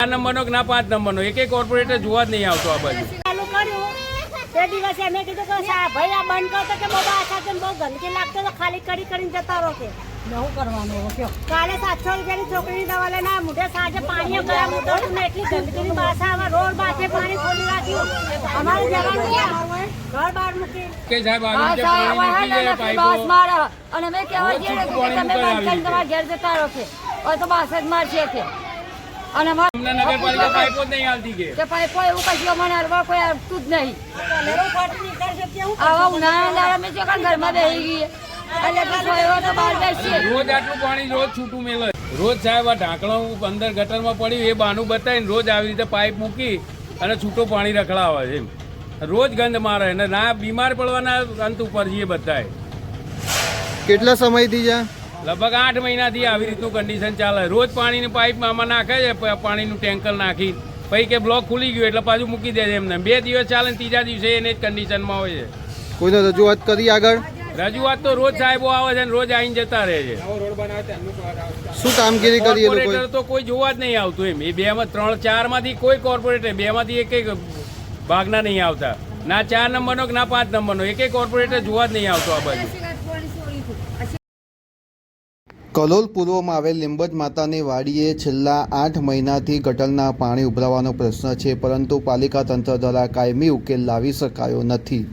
ચાર નંબરનો કે ના પાંચ નંબરનો? એક એક કોર્પોરેટર જોવા જ નહીં આવતો આ બાજુ. તે દિવસે અમે કીધું કે ભાઈ આ બંધ કરતો કે બાબા આ સાથે બહુ ગંદકી લાગતો તો ખાલી કરી કરીને જતા રહો કે. નવું કરવાનું કયો? કાલે સાતસો રૂપિયાની છોકરીની દવા લઈને આ મુઢે સાંજે પાણી ગયા મૂકતું ને એટલી ગંદકીની બાસા આમાં રોડ પાસે પાણી ખોલી રાખ્યું અમારે જવાનું ઘર બહાર મૂકી. કે સાહેબ આવી સાહેબ, પાણી નીકળી જાય બસ મારે. અને મેં કહેવા જઈએ કે તમે બંધ કરીને તમારા ઘેર જતા રહો કે. તો બાસ જ મારશે કે. અને અમને નગરપાલિકા પાઇપો જ નહીં આવતી કે. કે ભાઈ એવું કશું અમને હરવા કોઈ આવતું જ નહીં. આવા ઉનાળા દાડા મેં ચોકન ઘરમાં બેસી ગઈ એટલે કે સોયરો તો બહાર બેસીએ. રોજ આટલું પાણી રોજ છૂટું મેલે. રોજ સાહેબ આ ઢાંકણું અંદર ગટરમાં પડ્યું એ બાનું બતાવીને રોજ આવી રીતે પાઇપ મૂકી અને છૂટું પાણી રખડાવે છે એમ. રોજ ગંધ મારે અને ના બીમાર પડવાના અંત ઉપર છીએ બધાએ. કેટલા સમયથી છે? લગભગ આઠ મહિનાથી આવી રીતનું કન્ડિશન ચાલે. રોજ પાણીની પાઇપ આમાં નાખે છે પાણીનું ટેન્કર નાખી પછી કે બ્લોક ખુલી ગયું એટલે પાછું મૂકી દે છે એમને. બે દિવસ ચાલે ને ત્રીજા દિવસે એને જ કન્ડિશનમાં હોય છે. કોઈને રજૂઆત કરી આગળ? રજૂઆત તો રોજ સાહેબો આવે છે ને રોજ આવીને જતા રહે છે. શું કામગીરી કરી એ કોર્પોરેટર તો કોઈ જોવા જ નહીં આવતું એમ. એ બે માં ત્રણ ચારમાંથી કોઈ કોર્પોરેટર બે માંથી એક એક ભાગના નહીં આવતા. ના ચાર નંબરનો કે ના પાંચ નંબરનો. એક એક કોર્પોરેટર જોવા જ નહીં આવતો આ બાજુ. કલોલ પૂર્વમાં આવેલ લીંબજ માતાની વાડીએ છેલ્લા આઠ મહિનાથી ગટરના પાણી ઉભરાવાનો પ્રશ્ન છે, પરંતુ પાલિકા તંત્ર દ્વારા કાયમી ઉકેલ લાવી શકાયો નથી.